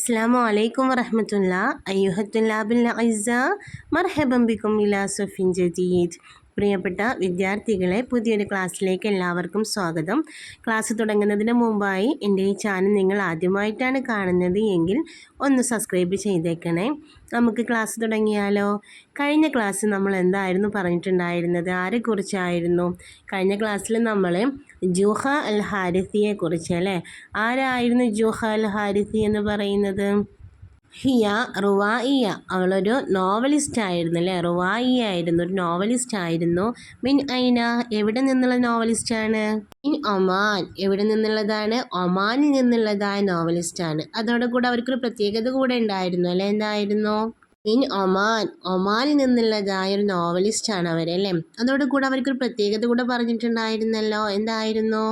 السلام عليكم ورحمة الله أيها الطلاب الأعزاء مرحبا بكم إلى صف جديد പ്രിയപ്പെട്ട വിദ്യാർത്ഥികളെ പുതിയൊരു ക്ലാസ്സിലേക്ക് എല്ലാവർക്കും സ്വാഗതം. ക്ലാസ് തുടങ്ങുന്നതിന് മുമ്പായി എന്റെ ഈ ചാനൽ നിങ്ങൾ ആദ്യമായിട്ടാണ് കാണുന്നത് എങ്കിൽ ഒന്ന് സബ്സ്ക്രൈബ് ചെയ്തേക്കണേ. നമുക്ക് ക്ലാസ് തുടങ്ങിയാലോ? കഴിഞ്ഞ ക്ലാസ് നമ്മൾ എന്തായിരുന്നു പറഞ്ഞിട്ടുണ്ടായിരുന്നത്? ആരെക്കുറിച്ചായിരുന്നു? കഴിഞ്ഞ ക്ലാസ്സിൽ നമ്മൾ ജൂഹ അൽ ഹാരിസിയെ കുറിച്ച് അല്ലേ? ആരായിരുന്നു ജുഹ അൽ ഹാരിസി എന്ന് പറയുന്നത്? ഹിയ റുവായിയ. അവളൊരു നോവലിസ്റ്റ് ആയിരുന്നു അല്ലേ? റുവായിയ ആയിരുന്നു ഒരു നോവലിസ്റ്റ് ആയിരുന്നു. മിൻ ഐന? എവിടെ നിന്നുള്ള നോവലിസ്റ്റ് ആണ്? മിൻ ഒമാൻ. എവിടെ നിന്നുള്ളതാണ്? ഒമാനിൽ നിന്നുള്ളതായ നോവലിസ്റ്റാണ് അതോടുകൂടെ അവർക്കൊരു പ്രത്യേകത കൂടെ ഉണ്ടായിരുന്നു അല്ലേ? എന്തായിരുന്നു? മിൻ ഒമാൻ ഒമാനിൽ നിന്നുള്ളതായ ഒരു നോവലിസ്റ്റാണ് അവർ അല്ലേ അതോടെ കൂടെ അവർക്കൊരു പ്രത്യേകത കൂടെ പറഞ്ഞിട്ടുണ്ടായിരുന്നല്ലോ എന്തായിരുന്നു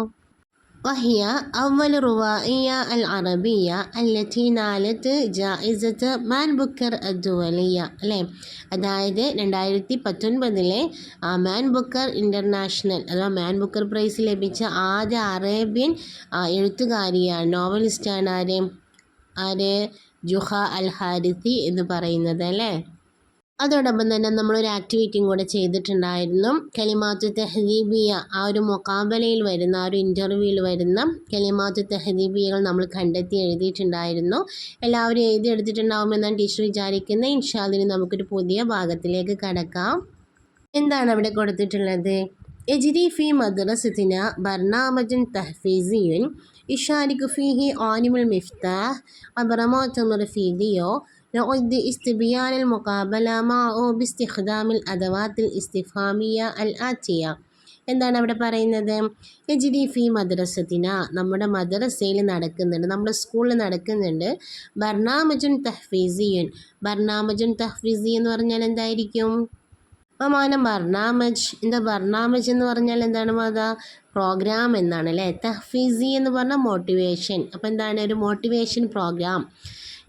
وهي أول روائية العربية التي نالت جائزة മാൻ ബുക്കർ അദ്വലിയ അല്ലേ അതായത് രണ്ടായിരത്തി പത്തൊൻപതിലെ മാൻ ബുക്കർ ഇൻ്റർനാഷണൽ അഥവാ മാൻ ബുക്കർ പ്രൈസ് ലഭിച്ച ആദ്യ അറേബ്യൻ എഴുത്തുകാരിയാണ് നോവലിസ്റ്റാണ് ആര് ആര് ജുഹ അൽ ഹാരിസി എന്ന് പറയുന്നത് അല്ലേ? അതോടൊപ്പം തന്നെ നമ്മളൊരു ആക്ടിവിറ്റിയും കൂടെ ചെയ്തിട്ടുണ്ടായിരുന്നു. കലിമാത്തു തെഹദീബിയ ആ ഒരു മുക്കാബലയിൽ വരുന്ന ആ ഒരു ഇന്റർവ്യൂവിൽ വരുന്ന കലിമാത്തു തെഹദീബിയകൾ നമ്മൾ കണ്ടെത്തി എഴുതിയിട്ടുണ്ടായിരുന്നു. എല്ലാവരും എഴുതി എടുത്തിട്ടുണ്ടാവുമെന്നാണ് ടീച്ചർ വിചാരിക്കുന്നത്. ഇൻഷാദിന് നമുക്കൊരു പുതിയ ഭാഗത്തിലേക്ക് കടക്കാം. എന്താണ് അവിടെ കൊടുത്തിട്ടുള്ളത്? എജിരി ഫി മദ്രസത്തിന ബർണാമജൻ തഹ്ഫീസിയുൻ ഇഷാരിഖ് ഫിഹി ആനിമുൽ മിഫ്താഹ് അബ്രമോത്തമർ ഫീദിയോ نعد استبيان المقابلة معه باستخدام الأدوات الاستفهامية الآتية എന്താണ് അവിടെ പറയുന്നത് എജിഡി ഫി മദ്രസത്തിന നമ്മുടെ മദ്രസയിൽ നടക്കുന്നുണ്ട് നമ്മുടെ സ്കൂളിൽ നടക്കുന്നുണ്ട് ബർണാമജുൻ തഹ്ഫീസിയുൻ ബർണാമജുൻ തഹ്ഫീസി എന്ന് പറഞ്ഞാൽ എന്തായിരിക്കും മാനം ബർണാമജ് എന്താ ബർണാമജ് എന്ന് പറഞ്ഞാൽ എന്താണ് മാതാ? പ്രോഗ്രാം എന്നാണ് അല്ലേ? തഹ്ഫീസി എന്ന് പറഞ്ഞാൽ മോട്ടിവേഷൻ അപ്പോൾ എന്താണ്? ഒരു മോട്ടിവേഷൻ പ്രോഗ്രാം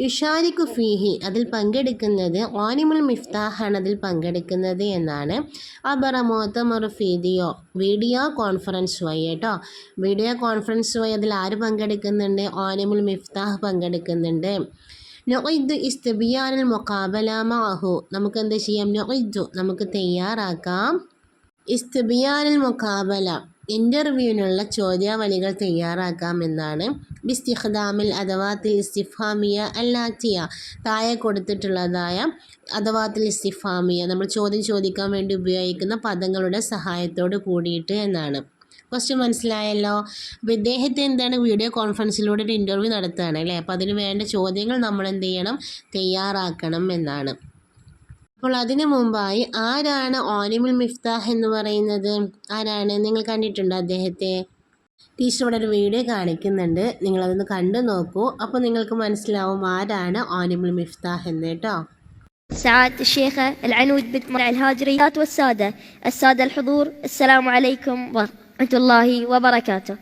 യുഷാരിഖു ഫീഹി അതിൽ പങ്കെടുക്കുന്നത് ഓനിമുൽ മിഫ്താഹാണ് അതിൽ പങ്കെടുക്കുന്നത് എന്നാണ്. അബറ മോത്തമർ ഫീദിയോ വീഡിയോ കോൺഫറൻസ് വഴി കേട്ടോ. വീഡിയോ കോൺഫറൻസ് വഴി അതിൽ ആര് പങ്കെടുക്കുന്നുണ്ട്? ഓനിമുൽ മിഫ്താഹ് പങ്കെടുക്കുന്നുണ്ട്. നൊയ്ദ് ഇസ്തബിയാനൽ മൊക്കാബല മാഹു. നമുക്ക് എന്ത് ചെയ്യാം? നൊയ്ദു നമുക്ക് തയ്യാറാക്കാം. ഇസ്തബിയാനൽ മൊക്കാബല ഇന്റർവ്യൂവിനുള്ള ചോദ്യാവലികൾ തയ്യാറാക്കാം തയ്യാറാക്കാമെന്നാണ് ബിസ്തിഖ്ദാമിൽ അഥവാത്തിൽ ഇസ്തിഫാമിയ അല്ലാറ്റിയ താഴെ കൊടുത്തിട്ടുള്ളതായ അഥവാത്തിൽ ഇസ്തിഫാമിയ. നമ്മൾ ചോദ്യം ചോദിക്കാൻ വേണ്ടി ഉപയോഗിക്കുന്ന പദങ്ങളുടെ സഹായത്തോട് കൂടിയിട്ട് എന്നാണ്. ക്വസ്റ്റ്യൻ മനസ്സിലായല്ലോ അപ്പോൾ ഇദ്ദേഹത്തെ എന്താണ് വീഡിയോ കോൺഫറൻസിലൂടെ ഒരു ഇൻ്റർവ്യൂ നടത്തുകയാണ് അല്ലേ അപ്പോൾ അതിന് വേണ്ട ചോദ്യങ്ങൾ നമ്മൾ എന്ത് ചെയ്യണം തയ്യാറാക്കണം എന്നാണ് അപ്പോൾ അതിനു മുമ്പായി ആരാണ് ഓനിമുൽ മിഫ്താഹ് എന്ന് പറയുന്നത് ആരാണ് നിങ്ങൾ കണ്ടിട്ടുണ്ടോ അദ്ദേഹത്തെ ടീച്ചർ ഇവിടെ ഒരു വീഡിയോ കാണിക്കുന്നുണ്ട് നിങ്ങളതൊന്ന് കണ്ടു നോക്കൂ അപ്പോൾ നിങ്ങൾക്ക് മനസ്സിലാവും ആരാണ് ഓനിമുൽ മിഫ്താഹ് എന്ന് കേട്ടോ سعادة الشيخة العنود بنت مرع الهاجري والسادة السادة الحضور السلام عليكم ورحمة الله وبركاته.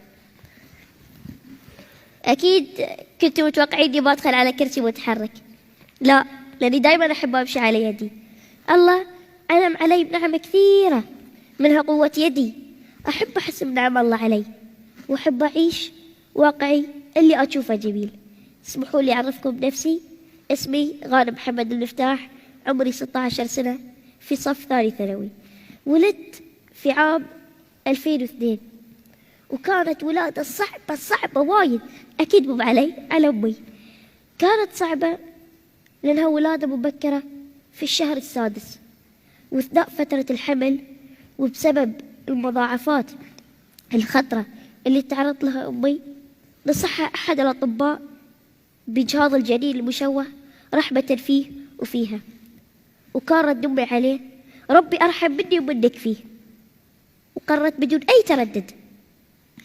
أكيد كنتوا متوقعين إني بدخل على كرسي متحرك. لا لأني دائما أحب أمشي على يدي. الله أنعم علي بنعمة كثيرة. منها قوة يدي. أحب أحس بنعم الله علي. وأحب أعيش واقعي اللي أشوفه جميل. اسمحوا لي أعرفكم بنفسي. اسمي غانم محمد المفتاح. عمري 16 سنة في صف ثاني ثانوي. ولدت في عام 2002 وكانت ولادة صعبة صعبة وايد. أكيد مو علي على أمي. كانت صعبة لأنها ولادة مبكرة في الشهر السادس. وأثناء فترة الحمل وبسبب المضاعفات الخطرة اللي تعرض لها أمي نصحها أحد الأطباء بإجهاض الجنين المشوه رحمة فيه وفيها. وكان رد أمي عليه ربي أرحم مني ومنك فيه. وقررت بدون أي تردد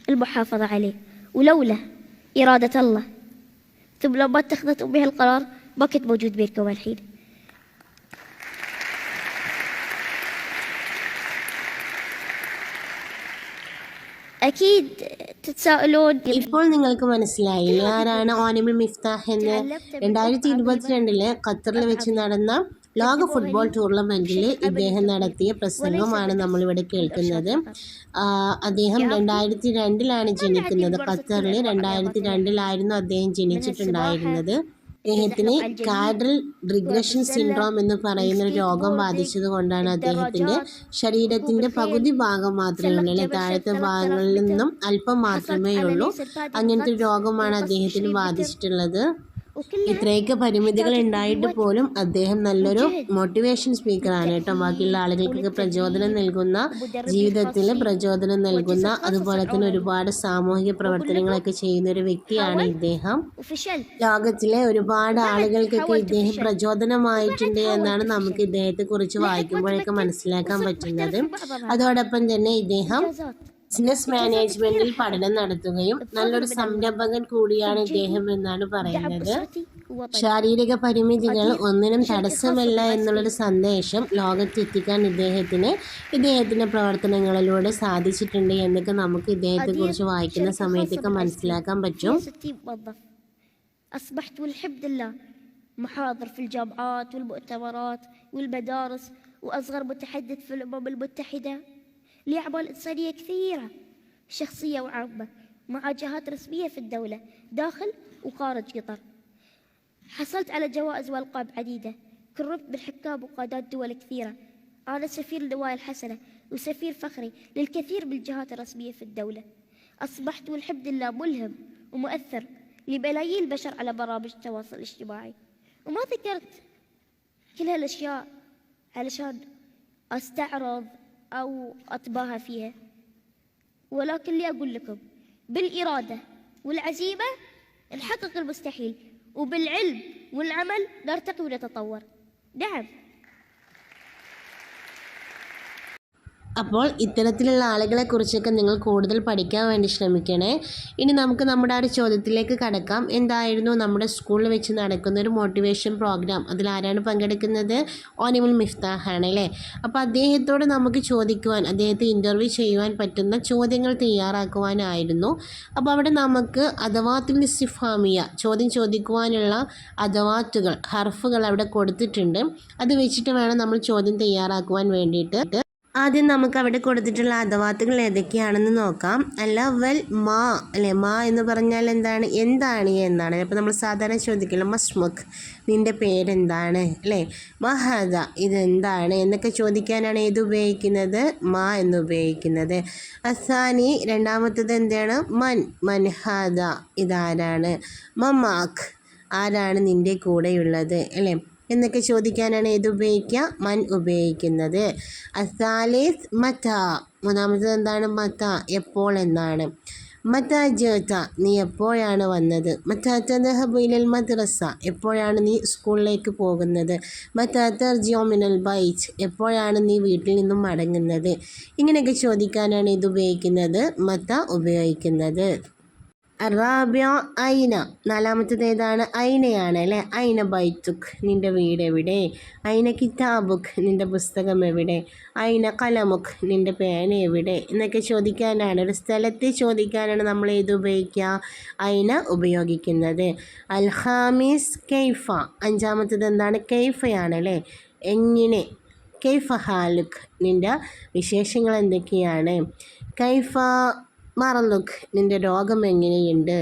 المحافظة عليه ولولا إرادة الله ثم لما اتخذت أمي هالقرار ما كنت موجود بينكم الحين أكيد تتساءلون ഇപ്പോൾ നിങ്ങൾക്ക് മനസ്സിലായില്ലേ ആരാണ് ഓനിമുൽ മിഫ്താഹ് എന്ന് രണ്ടായിരത്തി ഇരുപത്തിരണ്ടില് ഖത്തറിൽ വെച്ച് നടന്ന ലോക ഫുട്ബോൾ ടൂർണമെന്റിൽ ഇദ്ദേഹം നടത്തിയ പ്രസംഗമാണ് നമ്മളിവിടെ കേൾക്കുന്നത്. അദ്ദേഹം രണ്ടായിരത്തി രണ്ടിലാണ് ജനിക്കുന്നത്. ഖത്തറിൽ രണ്ടായിരത്തി രണ്ടിലായിരുന്നു അദ്ദേഹം ജനിച്ചിട്ടുണ്ടായിരുന്നത്. അദ്ദേഹത്തിന് കാഡൽ റിഗ്രഷൻ സിൻഡ്രോം എന്ന് പറയുന്ന ഒരു രോഗം ബാധിച്ചത് കൊണ്ടാണ് അദ്ദേഹത്തിന്റെ ശരീരത്തിന്റെ പകുതി ഭാഗം മാത്രമേ ഉള്ളൂ. താഴത്തെ ഭാഗങ്ങളിൽ നിന്നും അല്പം മാത്രമേ ഉള്ളൂ. അങ്ങനത്തെ ഒരു രോഗമാണ് അദ്ദേഹത്തിന് ബാധിച്ചിട്ടുള്ളത്. ഇത്രയൊക്കെ പരിമിതികൾ ഉണ്ടായിട്ട് പോലും അദ്ദേഹം നല്ലൊരു മോട്ടിവേഷൻ സ്പീക്കറാണ് കേട്ടോ. ബാക്കിയുള്ള ആളുകൾക്കൊക്കെ പ്രചോദനം നൽകുന്ന ജീവിതത്തിൽ പ്രചോദനം നൽകുന്ന അതുപോലെ തന്നെ ഒരുപാട് സാമൂഹിക പ്രവർത്തനങ്ങളൊക്കെ ചെയ്യുന്ന ഒരു വ്യക്തിയാണ് ഇദ്ദേഹം. ലോകത്തിലെ ഒരുപാട് ആളുകൾക്കൊക്കെ ഇദ്ദേഹം പ്രചോദനമായിട്ടുണ്ട് എന്നാണ് നമുക്ക് ഇദ്ദേഹത്തെ കുറിച്ച് വായിക്കുമ്പോഴൊക്കെ മനസ്സിലാക്കാൻ പറ്റുന്നത്. അതോടൊപ്പം തന്നെ ഇദ്ദേഹം ബിസിനസ് മാനേജ്മെന്റിൽ പഠനം നടത്തുകയും നല്ലൊരു സംരംഭകൻ കൂടിയാണ് ഇദ്ദേഹം എന്നാണ് دعم പറയുന്നത് أسرتي هو طيب ശാരീരിക പരിമിതികൾ ഒന്നിനും തടസ്സമല്ല എന്നുള്ളൊരു സന്ദേശം ലോകത്തെത്തിക്കാൻ ഇദ്ദേഹത്തിന് ഇദ്ദേഹത്തിന്റെ പ്രവർത്തനങ്ങളിലൂടെ സാധിച്ചിട്ടുണ്ട് എന്നൊക്കെ നമുക്ക് ഇദ്ദേഹത്തെ കുറിച്ച് വായിക്കുന്ന സമയത്തൊക്കെ മനസ്സിലാക്കാൻ പറ്റും فيها 60 موظف أصبحت والحمد لله محاضر في الجامعات والمؤتمرات والمدارس وأصغر متحدث في الأمم المتحدة لي أعمال إنسانية كثيرة. شخصية وعامة مع جهات رسمية في الدولة. داخل وخارج قطر. حصلت على جوائز وألقاب عديدة. كرمت من حكام وقادات دول كثيرة. أنا سفير النوايا الحسنة وسفير فخري للكثير من الجهات الرسمية في الدولة. أصبحت والحمد لله ملهم ومؤثر لملايين البشر على برامج التواصل الاجتماعي. وما ذكرت كل هالأشياء علشان أستعرض أو أتباهى فيها. ولكن لي أقول لكم بالإرادة والعزيمة نحقق المستحيل وبالعلم والعمل نرتقي ونتطور نعم. അപ്പോൾ ഇത്തരത്തിലുള്ള ആളുകളെ കുറിച്ചൊക്കെ നിങ്ങൾ കൂടുതൽ പഠിക്കാൻ വേണ്ടി ശ്രമിക്കണേ. ഇനി നമുക്ക് നമ്മുടെ ആ ഒരു ചോദ്യത്തിലേക്ക് കടക്കാം. എന്തായിരുന്നു നമ്മുടെ സ്കൂളിൽ വെച്ച് നടക്കുന്ന ഒരു മോട്ടിവേഷൻ പ്രോഗ്രാം അതിൽ ആരാണ് പങ്കെടുക്കുന്നത്? ഓനിമുൽ മിഫ്താഹാണ് അല്ലേ? അപ്പോൾ അദ്ദേഹത്തോട് നമുക്ക് ചോദിക്കുവാൻ അദ്ദേഹത്തെ ഇന്റർവ്യൂ ചെയ്യുവാൻ പറ്റുന്ന ചോദ്യങ്ങൾ തയ്യാറാക്കുവാനായിരുന്നു. അപ്പോൾ അവിടെ നമുക്ക് അഥവാത്തിൽ സിഫാമിയ ചോദ്യം ചോദിക്കുവാനുള്ള അഥവാത്തുകൾ ഹർഫുകൾ അവിടെ കൊടുത്തിട്ടുണ്ട്. അത് വെച്ചിട്ട് വേണം നമ്മൾ ചോദ്യം തയ്യാറാക്കുവാൻ വേണ്ടിയിട്ട്. ആദ്യം നമുക്ക് അവിടെ കൊടുത്തിട്ടുള്ള അഥവാത്തുകൾ ഏതൊക്കെയാണെന്ന് നോക്കാം. അല്ല വെൽ മാ അല്ലെ? മാ എന്ന് പറഞ്ഞാൽ എന്താണ്? എന്താണ് എന്നാണ്. അപ്പോൾ നമ്മൾ സാധാരണ ചോദിക്കില്ല മസ്മുഖ് നിന്റെ പേരെന്താണ്? അല്ലേ? മഹദ ഇതെന്താണ്? എന്നൊക്കെ ചോദിക്കാനാണ് ഏത് ഉപയോഗിക്കുന്നത്? മാ എന്ന് ഉപയോഗിക്കുന്നത്. അസാനി രണ്ടാമത്തത് എന്താണ്? മൻ മൻഹാദ ഇതാരാണ്? മമാഖ് ആരാണ് നിന്റെ കൂടെയുള്ളത്? അല്ലേ? എന്നൊക്കെ ചോദിക്കാനാണ് ഏത് ഉപയോഗിക്കുക. മൻ ഉപയോഗിക്കുന്നത്. അസാലേസ് മത. മൂന്നാമത്തത് എന്താണ്? മത. എപ്പോൾ എന്നാണ്. മത ജേത്ത നീ എപ്പോഴാണ് വന്നത്? തദഹബുലൽ മദ്രസ. എപ്പോഴാണ് നീ സ്കൂളിലേക്ക് പോകുന്നത്? മത ജിയോമിനൽ ബൈച്ച് എപ്പോഴാണ് നീ വീട്ടിൽ നിന്നും മടങ്ങുന്നത്? ഇങ്ങനെയൊക്കെ ചോദിക്കാനാണ് ഇത് ഉപയോഗിക്കുന്നത്. മത ഉപയോഗിക്കുന്നത്. റാബ്യ ഐന. നാലാമത്തത് ഏതാണ്? ഐനയാണ് അല്ലേ? ഐന ബൈത്തുക്ക് നിന്റെ വീട് എവിടെ? ഐന കിതാബുക്. നിന്റെ പുസ്തകം എവിടെ? ഐന കലമുക്ക് നിന്റെ പേന എവിടെ? എന്നൊക്കെ ചോദിക്കാനാണ്. ഒരു സ്ഥലത്തെ ചോദിക്കാനാണ് നമ്മൾ ഏത് ഉപയോഗിക്കുക. ഐന ഉപയോഗിക്കുന്നത്. അൽഹാമിസ് കെയ്ഫ അഞ്ചാമത്തത് എന്താണ്? കെയ്ഫയാണ് അല്ലേ? എങ്ങനെ? കെയ്ഫ ഹാലുക്ക് നിന്റെ വിശേഷങ്ങൾ എന്തൊക്കെയാണ്? കൈഫ മറലുക്ക് നിന്റെ രോഗം എങ്ങനെയുണ്ട്?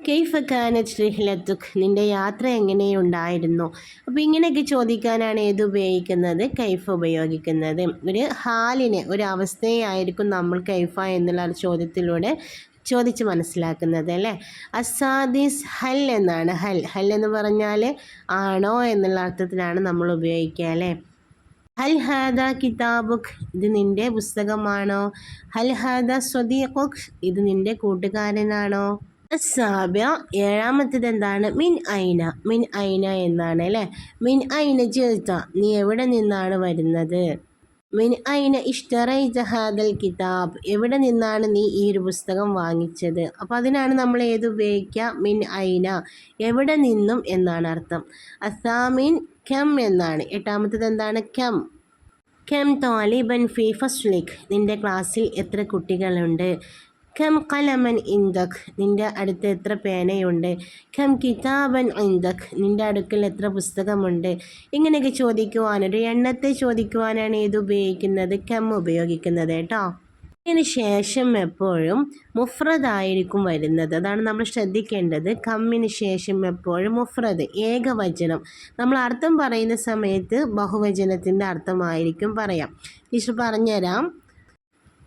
കെയ്ഫ് കാനറ്റ് റിഹ്ലത്തുക്ക് നിന്റെ യാത്ര എങ്ങനെയുണ്ടായിരുന്നു? അപ്പോൾ ഇങ്ങനെയൊക്കെ ചോദിക്കാനാണ് ഏത് ഉപയോഗിക്കുന്നത്? കൈഫ് ഉപയോഗിക്കുന്നത്. ഒരു ഹാലിനെ ഒരു അവസ്ഥയായിരിക്കും നമ്മൾ കൈഫ എന്നുള്ള ചോദ്യത്തിലൂടെ ചോദിച്ച് മനസ്സിലാക്കുന്നത് അല്ലേ? അസാദിസ് ഹൽ എന്നാണ്. ഹൽ. ഹൽ എന്ന് പറഞ്ഞാൽ ആണോ എന്നുള്ള അർത്ഥത്തിലാണ് നമ്മൾ ഉപയോഗിക്കുക അല്ലേ? ഹൽ ഹാദ കിതാബുഖ് ഇത് നിന്റെ പുസ്തകമാണോ? ഹൽ ഹാദ സ്വദീഖുഖ് ഇത് നിന്റെ കൂട്ടുകാരനാണോ? സാബ്യ ഏഴാമത്തത് എന്താണ്? മിൻ ഐന മിൻ ഐന എന്നാണ് അല്ലേ? മിൻ ഐന ചേർത്ത നീ എവിടെ നിന്നാണ് വരുന്നത്? മിൻ ഐന ഇഷ്ടറൈ ജഹാദൽ കിതാബ് എവിടെ നിന്നാണ് നീ ഈ ഒരു പുസ്തകം വാങ്ങിച്ചത്? അപ്പോൾ അതിനാണ് നമ്മൾ ഏത് ഉപയോഗിക്കുക? മിൻ ഐന എവിടെ നിന്നും എന്നാണ് അർത്ഥം. അസാമിൻ കം എന്നാണ്. എട്ടാമത്തത് എന്താണ്? കം. കം താലിബൻ ഫി ഫസ്ലിക് നിന്റെ ക്ലാസ്സിൽ എത്ര കുട്ടികളുണ്ട്? കം കലമൻ ഇന്തഖ് നിന്റെ അടുത്ത് എത്ര പേനയുണ്ട്? കം കിതാബൻ ഇന്തഖ് നിന്റെ അടുക്കൽ എത്ര പുസ്തകമുണ്ട്? ഇങ്ങനെയൊക്കെ ചോദിക്കുവാൻ ഒരു എണ്ണത്തെ ചോദിക്കുവാനാണ് ഇത് ഉപയോഗിക്കുന്നത്. കം ഉപയോഗിക്കുന്നത് കേട്ടോ. ഇതിന് ശേഷം എപ്പോഴും മുഫ്രദായിരിക്കും വരുന്നത്. അതാണ് നമ്മൾ ശ്രദ്ധിക്കേണ്ടത്. കമ്മിന് ശേഷം എപ്പോഴും മുഫ്രദ് ഏകവചനം. നമ്മൾ അർത്ഥം പറയുന്ന സമയത്ത് ബഹുവചനത്തിന്റെ അർത്ഥമായിരിക്കും പറയാം. ടീച്ചർ പറഞ്ഞുതരാം.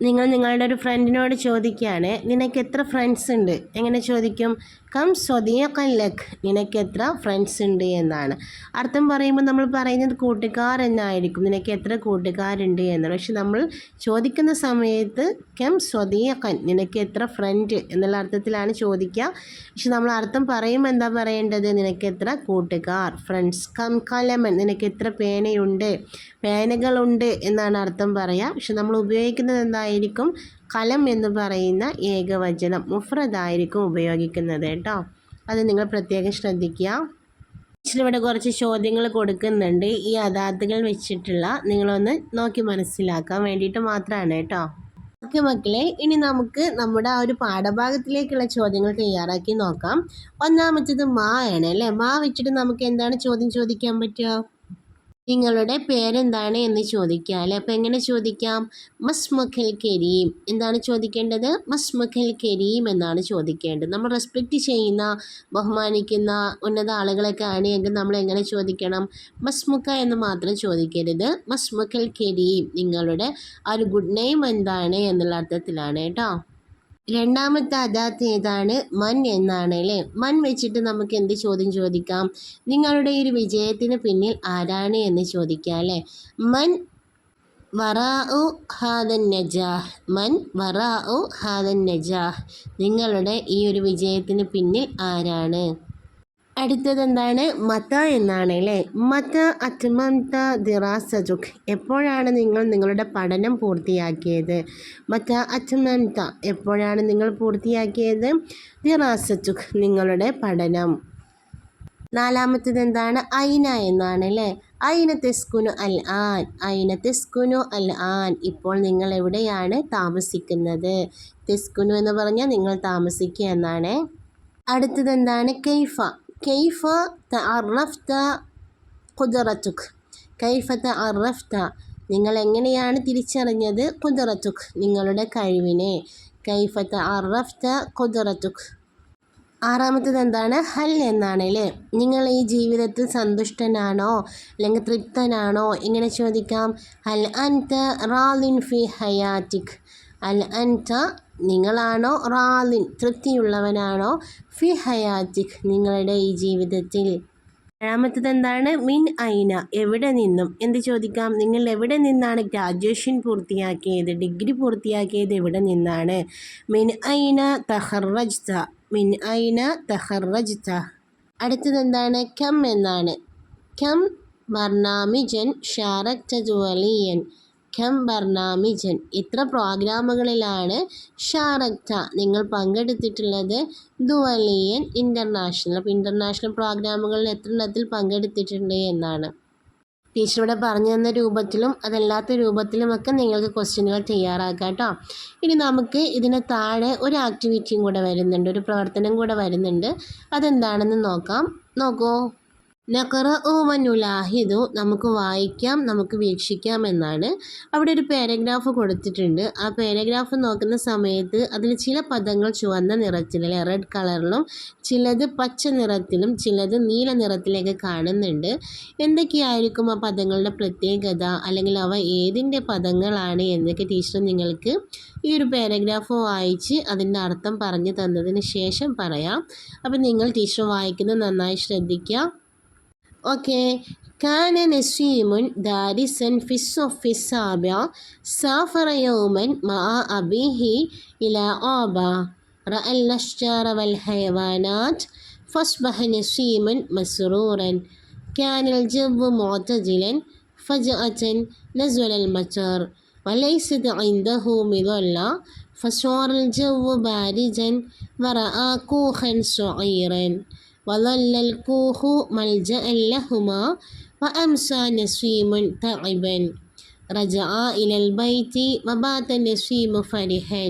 നിങ്ങൾ നിങ്ങളുടെ ഒരു ഫ്രണ്ടിനോട് ചോദിക്കുകയാണ് നിനക്ക് എത്ര ഫ്രണ്ട്സ് ഉണ്ട്? എങ്ങനെ ചോദിക്കും? കം സ്വദീഖൻ ലഖ് നിനക്ക് എത്ര ഫ്രണ്ട്സ് ഉണ്ട് എന്നാണ്. അർത്ഥം പറയുമ്പോൾ നമ്മൾ പറയുന്നത് കൂട്ടുകാർ എന്നായിരിക്കും. നിനക്ക് എത്ര കൂട്ടുകാരുണ്ട് എന്നാണ്. പക്ഷെ നമ്മൾ ചോദിക്കുന്ന സമയത്ത് കം സ്വദീഖൻ നിനക്ക് എത്ര ഫ്രണ്ട് എന്നുള്ള അർത്ഥത്തിലാണ് ചോദിക്കുക. പക്ഷെ നമ്മൾ അർത്ഥം പറയുമ്പോൾ എന്താ പറയേണ്ടത്? നിനക്ക് എത്ര കൂട്ടുകാർ ഫ്രണ്ട്സ് കം കലമൻ നിനക്ക് എത്ര പേനയുണ്ട് പേനകളുണ്ട് എന്നാണ് അർത്ഥം പറയുക. പക്ഷെ നമ്മൾ ഉപയോഗിക്കുന്നത് എന്തായിരിക്കും? കലം എന്ന് പറയുന്ന ഏകവചനം മുഫ്രദായിരിക്കും ഉപയോഗിക്കുന്നത് കേട്ടോ. അത് നിങ്ങൾ പ്രത്യേകം ശ്രദ്ധിക്കുക. ഇവിടെ കുറച്ച് ചോദ്യങ്ങൾ കൊടുക്കുന്നുണ്ട്. ഈ അദാത്തുകൾ വെച്ചിട്ടുള്ള നിങ്ങളൊന്ന് നോക്കി മനസ്സിലാക്കാൻ വേണ്ടിയിട്ട് മാത്രമാണ് കേട്ടോ. ഓക്കെ മക്കളെ ഇനി നമുക്ക് നമ്മുടെ ആ ഒരു പാഠഭാഗത്തിലേക്കുള്ള ചോദ്യങ്ങൾ തയ്യാറാക്കി നോക്കാം. ഒന്നാമത്തത് മാ ആണ് അല്ലേ? മാ വെച്ചിട്ട് നമുക്ക് എന്താണ് ചോദ്യം ചോദിക്കാൻ പറ്റുക? നിങ്ങളുടെ പേരെന്താണ് എന്ന് ചോദിക്കുക അല്ലെ? അപ്പം എങ്ങനെ ചോദിക്കാം? മസ്മുഖൽ കരീം. എന്താണ് ചോദിക്കേണ്ടത്? മസ്മുഖൽ കരീം എന്നാണ് ചോദിക്കേണ്ടത്. നമ്മൾ റെസ്പെക്റ്റ് ചെയ്യുന്ന ബഹുമാനിക്കുന്ന ഉന്നത ആളുകളൊക്കെ ആണെങ്കിൽ നമ്മൾ എങ്ങനെ ചോദിക്കണം? മസ്മുഖ എന്ന് മാത്രം ചോദിക്കരുത്. മസ്മുഖൽ കരീം നിങ്ങളുടെ ആ ഒരു ഗുഡ് നെയിം എന്താണ് എന്നുള്ള അർത്ഥത്തിലാണ് കേട്ടോ. രണ്ടാമത്തെ അദാത്ത് ഏതാണ്? മൻ എന്നാണ് അല്ലേ മൻ വെച്ചിട്ട് നമുക്ക് എന്ത് ചോദ്യം ചോദിക്കാം? നിങ്ങളുടെ ഒരു വിജയത്തിന് പിന്നിൽ ആരാണ് എന്ന് ചോദിക്കാം അല്ലേ? മൻ വറാഉ ഹാദൻ നജാഹ്. മൻ വറാഉ ഹാദൻ നജാഹ്. നിങ്ങളുടെ ഈ ഒരു വിജയത്തിന് പിന്നിൽ ആരാണ്? അടുത്തത് എന്താണ് മത എന്നാണ് അല്ലേ? മത അത്മന്ത ദിറാസജുഖ് എപ്പോഴാണ് നിങ്ങൾ നിങ്ങളുടെ പഠനം പൂർത്തിയാക്കിയത്? മത അത്മന്ത എപ്പോഴാണ് നിങ്ങൾ പൂർത്തിയാക്കിയത്? ദിറാസജുഖ് നിങ്ങളുടെ പഠനം. നാലാമത്തത് എന്താണ് ഐന എന്നാണ് അല്ലേ? ഐന തെസ്കുനു അൽ ആൻ. ഐന തെസ്കുനു അൽ ആൻ. ഇപ്പോൾ നിങ്ങൾ എവിടെയാണ് താമസിക്കുന്നത്? തെസ്കുനു എന്ന് പറഞ്ഞാൽ നിങ്ങൾ താമസിക്കുക എന്നാണ്. അടുത്തത് എന്താണ് കെയ്ഫ. കൈഫ تعرفت قدرتك؟ കൈഫ തഅറഫ്ത നിങ്ങൾ എങ്ങനെയാണ് തിരിച്ചറിഞ്ഞത് കുതിറത്തുക് നിങ്ങളുടെ കഴിവിനെ. കൈഫത്ത് അറഫ്ത കുതിറത്തുക് ആറാമത്തത് എന്താണ്? ഹൽ എന്നാണ് അല്ലേ നിങ്ങൾ ഈ ജീവിതത്തിൽ സന്തുഷ്ടനാണോ? അല്ലെങ്കിൽ തൃപ്തനാണോ? ഇങ്ങനെ ചോദിക്കാം? ഹൽ അൻത റാലിൻ ഫി ഹയാറ്റിക് അൽ അൻത നിങ്ങളാണോ റാലിൻ തൃപ്തിയുള്ളവനാണോ? ഫി ഹയാറ്റിക് നിങ്ങളുടെ ഈ ജീവിതത്തിൽ. ഏഴാമത്തത് എന്താണ് മിൻ ഐന എവിടെ നിന്നും? എന്ത് ചോദിക്കാം? നിങ്ങൾ എവിടെ നിന്നാണ് ഗ്രാജുവേഷൻ പൂർത്തിയാക്കിയത്? ഡിഗ്രി പൂർത്തിയാക്കിയത് എവിടെ നിന്നാണ്? മിൻ ഐന തഹറജ്ത മിൻ ഐന തഹറജ്ത. അടുത്തത് എന്താണ് കം എന്നാണ്. കം ബർണാമിജൻ ഷാറക്ത ഖം ബർണാമിജൻ ഇത്ര പ്രോഗ്രാമുകളിലാണ് ഷാറക്ത നിങ്ങൾ പങ്കെടുത്തിട്ടുള്ളത്. ദുവലിയൻ ഇന്റർനാഷണൽ അപ്പോൾ ഇന്റർനാഷണൽ പ്രോഗ്രാമുകളിൽ എത്ര എണ്ണത്തിൽ പങ്കെടുത്തിട്ടുണ്ട് എന്നാണ്. ടീച്ചർ ഇവിടെ പറഞ്ഞു തന്ന രൂപത്തിലും അതല്ലാത്ത രൂപത്തിലുമൊക്കെ നിങ്ങൾക്ക് ക്വസ്റ്റ്യനുകൾ തയ്യാറാക്കാം കേട്ടോ. ഇനി നമുക്ക് ഇതിന് താഴെ ഒരു ആക്ടിവിറ്റിയും കൂടെ വരുന്നുണ്ട്. ഒരു പ്രവർത്തനം കൂടെ വരുന്നുണ്ട്. അതെന്താണെന്ന് നോക്കാം. നോക്കൂ. നഖറ വനുലാഹിദു നമുക്ക് വായിക്കാം നമുക്ക് വീക്ഷിക്കാം എന്നാണ്. അവിടെ ഒരു പാരഗ്രാഫ് കൊടുത്തിട്ടുണ്ട്. ആ പാരഗ്രാഫ് നോക്കുന്ന സമയത്ത് അതിൽ ചില പദങ്ങൾ ചുവന്ന നിറത്തിൽ അല്ലെ റെഡ് കളറിലും ചിലത് പച്ച നിറത്തിലും ചിലത് നീല നിറത്തിലൊക്കെ കാണുന്നുണ്ട്. എന്തൊക്കെയായിരിക്കും ആ പദങ്ങളുടെ പ്രത്യേകത? അല്ലെങ്കിൽ അവ ഏതിന്റെ പദങ്ങളാണ് എന്നൊക്കെ ടീച്ചർ നിങ്ങൾക്ക് ഈ ഒരു പാരഗ്രാഫ് വായിച്ച് അതിന്റെ അർത്ഥം പറഞ്ഞു തന്നതിന് ശേഷം പറയാം. അപ്പം നിങ്ങൾ ടീച്ചർ വായിക്കുന്നത് നന്നായി ശ്രദ്ധിക്കുക. أوكي كان نسيم دارسا في الصف السابع. سافر يوما مع أبيه إلى آبا. رأى الأشجار والحيوانات. فأصبح نسيم مسرورا. كان الجو معتدلا. فجأة نزل المطر. وليست عنده مظلة. فصار الجو باردا ورأى كوخا صغيرا وظل الكوخ ملجأ لهما وأمسى نسيم تعبا رجعا إلى البيت وبات نسيم فرحا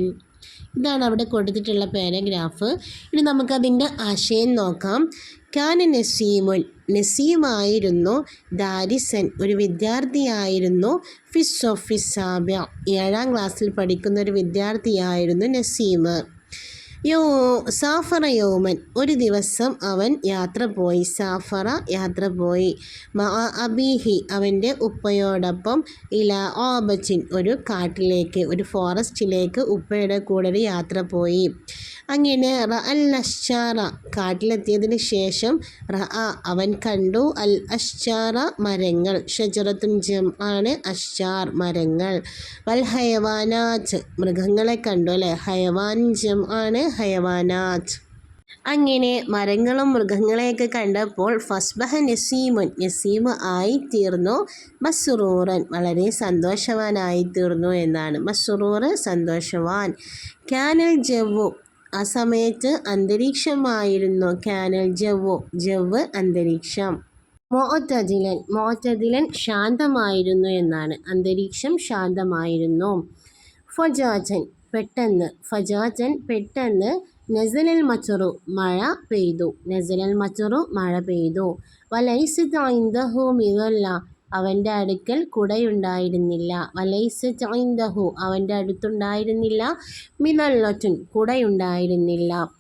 ഇതാണ് അവിടെ കൊടുത്തിട്ടുള്ള പാരഗ്രാഫ് ഇനി നമുക്കതിൻ്റെ ആശയം നോക്കാം കാന നസീമുൻ നസീമായിരുന്നു ദാരിസൻ ഒരു വിദ്യാർത്ഥിയായിരുന്നു ഫിസോഫിസാബ്യ ഏഴാം ക്ലാസ്സിൽ പഠിക്കുന്ന ഒരു വിദ്യാർത്ഥിയായിരുന്നു നസീം യോ സാഫറ യോമൻ. ഒരു ദിവസം അവൻ യാത്ര പോയി. സാഫറ യാത്ര പോയി. മ അബീഹി അവന്റെ ഉപ്പയോടൊപ്പം ഇല ഓബച്ചിൻ ഒരു കാട്ടിലേക്ക് ഒരു ഫോറസ്റ്റിലേക്ക് ഉപ്പയുടെ കൂടെ ഒരു യാത്ര പോയി. അങ്ങനെ റ അൽ അഷ്ചാറ കാട്ടിലെത്തിയതിന് ശേഷം റ അവൻ കണ്ടു. അൽ അഷ്ചാറ മരങ്ങൾ. ഷജറത്തും ജം ആണ് അഷ്ചാർ മരങ്ങൾ. വൽ ഹയവാനാജ് മൃഗങ്ങളെ കണ്ടു അല്ലേ? ഹയവാൻ ജം ആണ് ഹയവാനാജ് അങ്ങനെ മരങ്ങളും മൃഗങ്ങളെയൊക്കെ കണ്ടപ്പോൾ ഫസ്ബഹ നസീമുൻ. ആയി തീർന്നു മസ്റൂറൻ വളരെ സന്തോഷവാനായി തീർന്നു എന്നാണ്. മസ്റൂറ് സന്തോഷവാൻ. ക്യാനൽ ജവ്വു ആ സമയത്ത് അന്തരീക്ഷമായിരുന്നു കാനൽ ജവ്വ് ജവ്വ് അന്തരീക്ഷം. മോത്തതിലൻ മോത്തതിലൻ ശാന്തമായിരുന്നു എന്നാണ്. അന്തരീക്ഷം ശാന്തമായിരുന്നു. ഫജാജൻ പെട്ടെന്ന് ഫജാജൻ പെട്ടെന്ന് നസലൽ മച്ചറു മഴ പെയ്തു. നസലൽ മച്ചറു മഴ പെയ്തു. വലൈസിത് ഇന്ദഹു മിതല്ല അവന്റെ അടുക്കൽ കുടയുണ്ടായിരുന്നില്ല. വലൈസ് ചൈന്ദഹു അവന്റെ അടുത്തുണ്ടായിരുന്നില്ല. മിനല്ലറ്റുൻ കുടയുണ്ടായിരുന്നില്ല.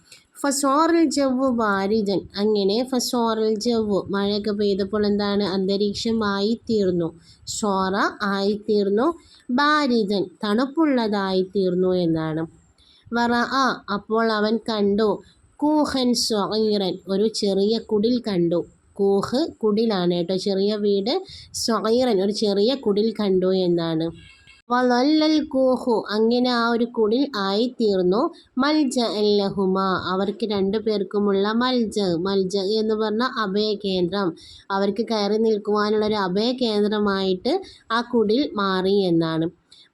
ഫസോറൽ ജവ്വ് ബാരിജൻ അങ്ങനെ ഫസോറൽ ജവ്വ് മഴയൊക്കെ പെയ്തപ്പോൾ എന്താണ്? അന്തരീക്ഷം ആയിത്തീർന്നു. സോറ ആയിത്തീർന്നു. ബാരിജൻ തണുപ്പുള്ളതായിത്തീർന്നു എന്നാണ്. വറ അപ്പോൾ അവൻ കണ്ടു. കൂഹൻ സ്വൈറൻ ഒരു ചെറിയ കുടിൽ കണ്ടു. കൂഹ് കുടിലാണ് കേട്ടോ. ചെറിയ വീട് സ്വൈറൻ ഒരു ചെറിയ കുടിൽ കണ്ടു എന്നാണ്. വളല്ലൽ കൂഹു അങ്ങനെ ആ ഒരു കുടിൽ ആയിത്തീർന്നു. മൽജ അല്ലഹുമ അവർക്ക് രണ്ടു പേർക്കുമുള്ള മൽജ മൽജ എന്ന് പറഞ്ഞ അഭയകേന്ദ്രം. അവർക്ക് കയറി നിൽക്കുവാനുള്ള ഒരു അഭയകേന്ദ്രമായിട്ട് ആ കുടിൽ മാറി എന്നാണ്.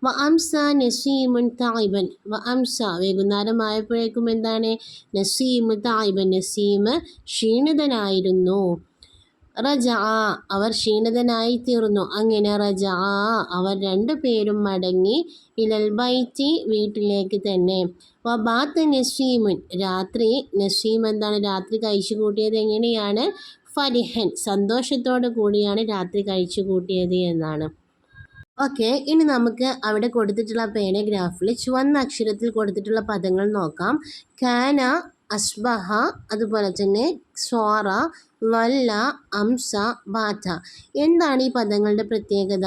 വ അംസ നസീമുൻ തായിബൻ വ അംസ വൈകുന്നേരമായപ്പോഴേക്കും എന്താണ്? നസീമ് തായിബൻ നസീമ് ക്ഷീണിതനായിരുന്നു. റജ അവർ ക്ഷീണിതനായി തീർന്നു അങ്ങനെ റജ അവർ രണ്ടു പേരും മടങ്ങി ഇലൽ ബൈറ്റി വീട്ടിലേക്ക് തന്നെ. വബാത്ത് നസീമുൻ രാത്രി നസീം എന്താണ്? രാത്രി കഴിച്ചു കൂട്ടിയത് എങ്ങനെയാണ്? ഫരിഹൻ സന്തോഷത്തോടു കൂടിയാണ് രാത്രി കഴിച്ചു കൂട്ടിയത് എന്നാണ്. ഓക്കെ ഇനി നമുക്ക് അവിടെ കൊടുത്തിട്ടുള്ള പേനഗ്രാഫിൽ ചുവന്ന അക്ഷരത്തിൽ കൊടുത്തിട്ടുള്ള പദങ്ങൾ നോക്കാം. കാന അസ്ബഹ അതുപോലെ തന്നെ സോറ വല്ല അംസ ബാറ്റ എന്താണ് ഈ പദങ്ങളുടെ പ്രത്യേകത?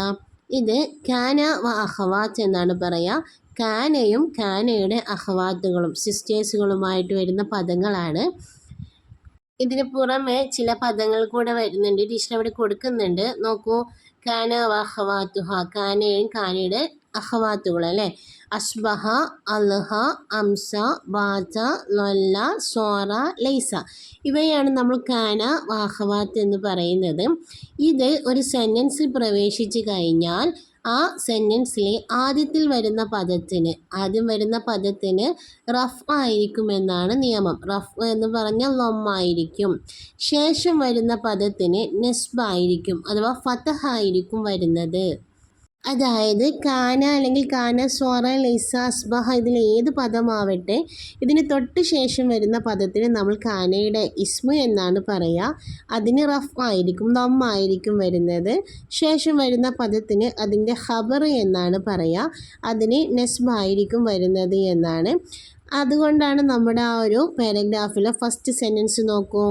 ഇത് കാന വ അഹവാത്ത് എന്നാണ് പറയുക കാനയും കാനയുടെ അഹവാത്തുകളും സിസ്റ്റേഴ്സുകളുമായിട്ട് വരുന്ന പദങ്ങളാണ്. ഇതിന് പുറമെ ചില പദങ്ങൾ കൂടെ വരുന്നുണ്ട്. ടീച്ചർ അവിടെ കൊടുക്കുന്നുണ്ട്. നോക്കൂ. കാന വഹവാത്തുഹ കാനയും കാനയുടെ അഹവാത്തുകൾ അല്ലേ അസ്ബഹ അൽഹ അംസ ബാജ ലൊല്ല സോറ ലൈസ. ഇവയാണ് നമ്മൾ കാന വാഹവാത്ത് എന്ന് പറയുന്നത്. ഇത് ഒരു സെന്റൻസിൽ പ്രവേശിച്ച് കഴിഞ്ഞാൽ ആ സെന്റൻസിലെ ആദ്യത്തിൽ വരുന്ന പദത്തിന് ആദ്യം വരുന്ന പദത്തിന് റഫ് ആയിരിക്കുമെന്നാണ് നിയമം. റഫ് എന്ന് പറഞ്ഞാൽ ലൊമ്മായിരിക്കും. ശേഷം വരുന്ന പദത്തിന് നെസ്ബായിരിക്കും അഥവാ ഫതഹ് ആയിരിക്കും വരുന്നത്. അതായത് കാന അല്ലെങ്കിൽ കാന സ്വറ ലൈസ അസ്ബഹ ഇതിൽ ഏത് പദമാവട്ടെ ഇതിന് തൊട്ട് ശേഷം വരുന്ന പദത്തിന് നമ്മൾ കാനയുടെ ഇസ്മു എന്നാണ് പറയുക അതിന് റഫ് ആയിരിക്കും നമ്മായിരിക്കും വരുന്നത്. ശേഷം വരുന്ന പദത്തിന് അതിന്റെ ഖബർ എന്നാണ് പറയുക അതിന് നെസ്ബ ആയിരിക്കും വരുന്നത് എന്നാണ്. അതുകൊണ്ടാണ് നമ്മുടെ ആ ഒരു പാരഗ്രാഫിലെ ഫസ്റ്റ് സെന്റൻസ് നോക്കൂ.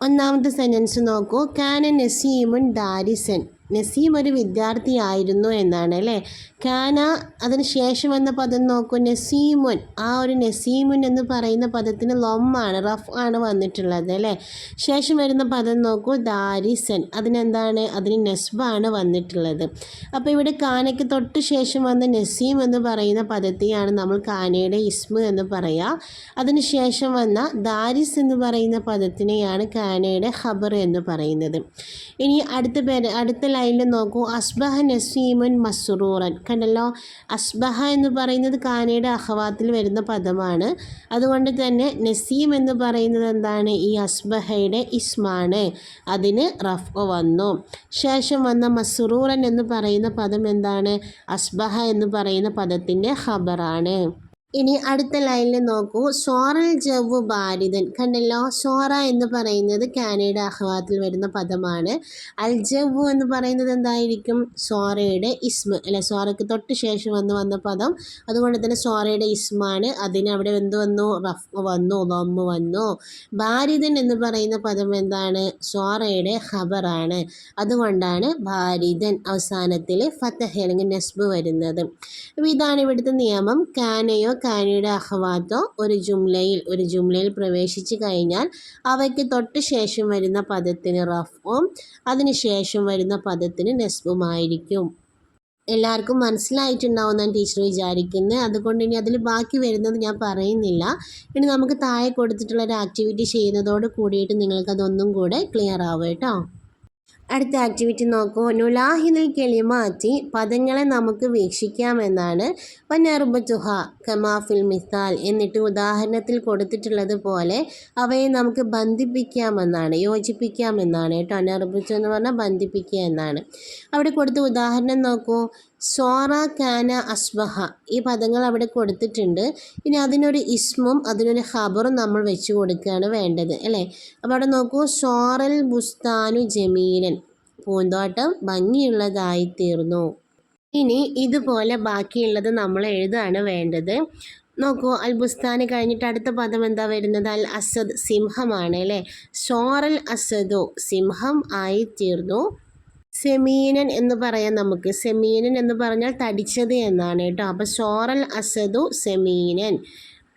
ഒന്നാമത്തെ സെന്റൻസ് നോക്കൂ. കാന നസീമുൻ ദാരിസൻ. നസീം ഒരു വിദ്യാർത്ഥിയായിരുന്നു എന്നാണ് അല്ലേ? കാന അതിന് ശേഷം വന്ന പദം നോക്കൂ. നസീമുൻ. ആ ഒരു നസീമുൻ എന്ന് പറയുന്ന പദത്തിന് ലൊമ്മാണ് റഫ് ആണ് വന്നിട്ടുള്ളത് അല്ലേ? ശേഷം വരുന്ന പദം നോക്കൂ. ദാരിസൻ. അതിനെന്താണ്? അതിന് നെസ്ബാണ് വന്നിട്ടുള്ളത്. അപ്പോൾ ഇവിടെ കാനയ്ക്ക് തൊട്ട് ശേഷം വന്ന നസീം എന്ന് പറയുന്ന പദത്തെയാണ് നമ്മൾ കാനയുടെ ഇസ്മ എന്ന് പറയുക അതിന് ശേഷം വന്ന ദാരിസ് എന്ന് പറയുന്ന പദത്തിനെയാണ് കാനയുടെ ഖബർ എന്ന് പറയുന്നത്. ഇനി അടുത്ത പേര് അടുത്ത ലൈനിൽ നോക്കൂ. അസ്ബഹ നസീമുൻ മസ്റൂറൻ. കണ്ടല്ലോ? അസ്ബഹ എന്ന് പറയുന്നത് കാനയുടെ അഹവാത്തിൽ വരുന്ന പദമാണ്. അതുകൊണ്ട് തന്നെ നസീം എന്ന് പറയുന്നത് എന്താണ്? ഈ അസ്ബഹയുടെ ഇസ്മാണ്. അതിന് റഫ് വന്നു. ശേഷം വന്ന മസ്റൂറൻ എന്ന് പറയുന്ന പദം എന്താണ്? അസ്ബഹ എന്ന് പറയുന്ന പദത്തിന്റെ ഖബറാണ്. ഇനി അടുത്ത ലൈനിൽ നോക്കൂ. സോറൽ ജവ് ബാരിദൻ. കണ്ടല്ലോ? സോറ എന്ന് പറയുന്നത് കാനഡ അഹ്വാത്തിൽ വരുന്ന പദമാണ്. അൽ ജവ് എന്ന് പറയുന്നത് എന്തായിരിക്കും? സോറയുടെ ഇസ്മ. അല്ലെ സോറയ്ക്ക് തൊട്ട് ശേഷം വന്ന് വന്ന പദം. അതുകൊണ്ട് തന്നെ സോറയുടെ ഇസ്മാണ്. അതിന് അവിടെ എന്ത് വന്നു? റഫ് വന്നു ലൊമ്മ് വന്നു. ബാരിദൻ എന്ന് പറയുന്ന പദം എന്താണ്? സോറയുടെ ഖബറാണ്. അതുകൊണ്ടാണ് ബാരിദൻ അവസാനത്തിൽ ഫത്തഹ അല്ലെങ്കിൽ നസ്ബ് വരുന്നത്. അപ്പോൾ ഇതാണ് ഇവിടുത്തെ നിയമം. കാനയോ കാനയുടെ അഹ്വാത്തോ ഒരു ജുംലയിൽ ഒരു ജുംലയിൽ പ്രവേശിച്ചു കഴിഞ്ഞാൽ അവയ്ക്ക് തൊട്ട് ശേഷം വരുന്ന പദത്തിന് റഫും അതിന് ശേഷം വരുന്ന പദത്തിന് നെസ്ബുമായിരിക്കും. എല്ലാവർക്കും മനസ്സിലായിട്ടുണ്ടാവും ഞാൻ ടീച്ചർ വിചാരിക്കുന്നത്. അതുകൊണ്ട് ഇനി അതിൽ ബാക്കി വരുന്നത് ഞാൻ പറയുന്നില്ല. ഇനി നമുക്ക് താഴെ കൊടുത്തിട്ടുള്ള ഒരു ആക്ടിവിറ്റി ചെയ്യുന്നതോട് കൂടിയിട്ട് നിങ്ങൾക്കതൊന്നും കൂടെ ക്ലിയർ ആവും കേട്ടോ. അടുത്ത ആക്ടിവിറ്റി നോക്കൂ. നുലാഹിനിൽ കെളിമാറ്റി പദങ്ങളെ നമുക്ക് വീക്ഷിക്കാമെന്നാണ്. വനർബുഹ കമാഫിൽ മിസാൽ എന്നിട്ട് ഉദാഹരണത്തിൽ കൊടുത്തിട്ടുള്ളത് പോലെ അവയെ നമുക്ക് ബന്ധിപ്പിക്കാമെന്നാണ് യോജിപ്പിക്കാമെന്നാണ് കേട്ടോ. നർബത്തു എന്ന് പറഞ്ഞാൽ ബന്ധിപ്പിക്കുക എന്നാണ്. അവിടെ കൊടുത്ത ഉദാഹരണം നോക്കൂ. സോറ കാന അസ്ബഹ. ഈ പദങ്ങൾ അവിടെ കൊടുത്തിട്ടുണ്ട്. ഇനി അതിനൊരു ഇസ്മും അതിനൊരു ഖബറും നമ്മൾ വെച്ച് കൊടുക്കുകയാണ് വേണ്ടത് അല്ലേ? അപ്പോൾ അവിടെ നോക്കൂ സോറൽ ബുസ്താനു ജമീലൻ. പൂന്തോട്ടം ഭംഗിയുള്ളതായി തീർന്നു. ഇനി ഇതുപോലെ ബാക്കിയുള്ളത് നമ്മൾ എഴുതാണ് വേണ്ടത്. നോക്കൂ അൽ ബുസ്താന് കഴിഞ്ഞിട്ട് അടുത്ത പദം എന്താ വരുന്നത്? അൽ അസദ് സിംഹമാണ് അല്ലേ? സോറൽ അസദോ സിംഹം ആയി തീർന്നു. സെമീനൻ എന്ന് പറയാം നമുക്ക്. സെമീനൻ എന്ന് പറഞ്ഞാൽ തടിച്ചത് എന്നാണ് കേട്ടോ. അപ്പോൾ സോറൽ അസദു സെമീനൻ.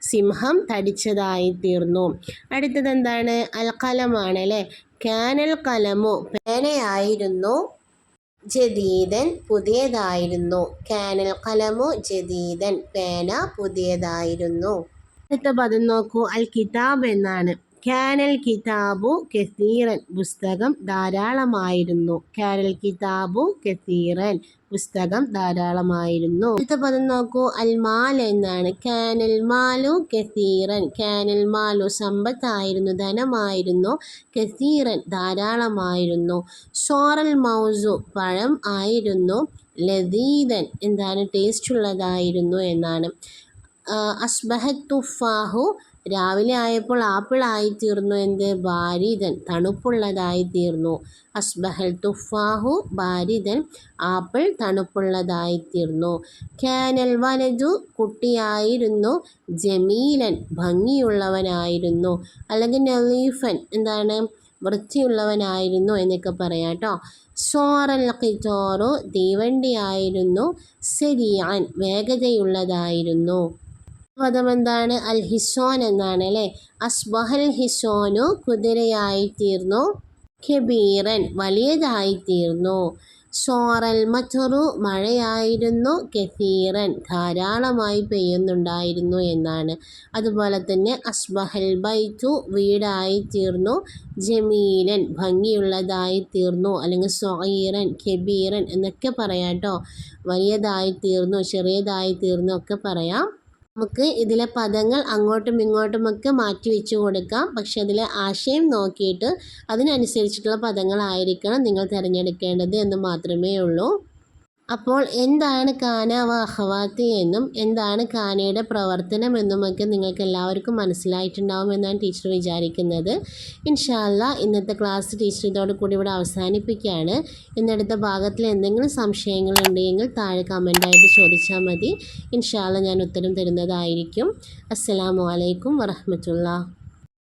സിംഹം തടിച്ചതായി തീർന്നു. അടുത്തത് എന്താണ്? അൽ കലമാണ് അല്ലേ? കാനൽ കലമു പേനയായിരുന്നു. ജദീദൻ പുതിയതായിരുന്നു. കാനൽ കലമു ജദീദൻ പേന പുതിയതായിരുന്നു. അടുത്ത പദം നോക്കൂ. അൽ കിതാബ് എന്നാണ്. കാനൽ കിതാബു കസീറൻ പുസ്തകം ധാരാളമായിരുന്നു. കാനൽ കിതാബു കസീറൻ പുസ്തകം ധാരാളമായിരുന്നു. അടുത്ത പദം നോക്കൂ. അൽമാൽ എന്നാണ്. കാനൽ മാലു കസീറൻ. കാനൽ മാലു സമ്പത്തായിരുന്നു ധനമായിരുന്നു കസീറൻ ധാരാളമായിരുന്നു. സോറൽ മൗസു പഴം ആയിരുന്നു ലതീതൻ എന്താണ് ടേസ്റ്റ് ഉള്ളതായിരുന്നു എന്നാണ്. അസ്ബഹത്ത് തുഫാഹു രാവിലെ ആയപ്പോൾ ആപ്പിൾ ആയിത്തീർന്നു എന്റെ ബാരിദൻ തണുപ്പുള്ളതായി തീർന്നു അസ്ബഹൽ തുഫാഹു ബാരിദൻ ആപ്പിൾ തണുപ്പുള്ളതായി തീർന്നു കാനൽ വലതു കുട്ടിയായിരുന്നു. ജമീലൻ ഭംഗിയുള്ളവനായിരുന്നു. അല്ലെങ്കിൽ നലീഫൻ എന്താണ്? വൃത്തിയുള്ളവനായിരുന്നു എന്നൊക്കെ പറയാം കേട്ടോ സോറൽ കിറ്റോറു തീവണ്ടിയായിരുന്നു. സെരിയാൻ വേഗതയുള്ളതായിരുന്നു. പദം എന്താണ് അൽ ഹിസോൻ എന്നാണ് അല്ലേ? അസ്ബഹൽ ഹിസോനു കുതിരയായിത്തീർന്നു. ഖബീറൻ വലിയതായിത്തീർന്നു. സോറൽ മറ്റൊരു മഴയായിരുന്നു. കെഫീറൻ ധാരാളമായി പെയ്യുന്നുണ്ടായിരുന്നു എന്നാണ്. അതുപോലെ തന്നെ അസ്ബഹൽ ബൈത്തു വീടായി തീർന്നു ജമീലൻ ഭംഗിയുള്ളതായി തീർന്നു അല്ലെങ്കിൽ സൊയീറൻ കെബീറൻ എന്നൊക്കെ പറയാം കേട്ടോ. വലിയതായി തീർന്നു ചെറിയതായി തീർന്നു ഒക്കെ പറയാം. നമുക്ക് ഇതിലെ പദങ്ങൾ അങ്ങോട്ടും ഇങ്ങോട്ടുമൊക്കെ മാറ്റി വെച്ച് കൊടുക്കാം. പക്ഷെ അതിലെ ആശയം നോക്കിയിട്ട് അതിനനുസരിച്ചിട്ടുള്ള പദങ്ങളായിരിക്കണം നിങ്ങൾ തിരഞ്ഞെടുക്കേണ്ടത് എന്ന് മാത്രമേ ഉള്ളൂ. അപ്പോൾ എന്താണ് കാന വാഹവാത്തി എന്നും എന്താണ് കാനയുടെ പ്രവർത്തനം എന്നുമൊക്കെ നിങ്ങൾക്ക് എല്ലാവർക്കും മനസ്സിലായിട്ടുണ്ടാവും എന്നാണ് ടീച്ചർ വിചാരിക്കുന്നത്. ഇൻഷാല്ല ഇന്നത്തെ ക്ലാസ് ടീച്ചർ ഇതോട് കൂടി ഇവിടെ അവസാനിപ്പിക്കുകയാണ്. ഇന്നടുത്ത ഭാഗത്തിൽ എന്തെങ്കിലും സംശയങ്ങളുണ്ടെങ്കിൽ താഴെ കമന്റായിട്ട് ചോദിച്ചാൽ മതി. ഇൻഷാല്ല ഞാൻ ഉത്തരം തരുന്നതായിരിക്കും. അസ്സലാമു അലൈക്കും വറഹമത്തുള്ള.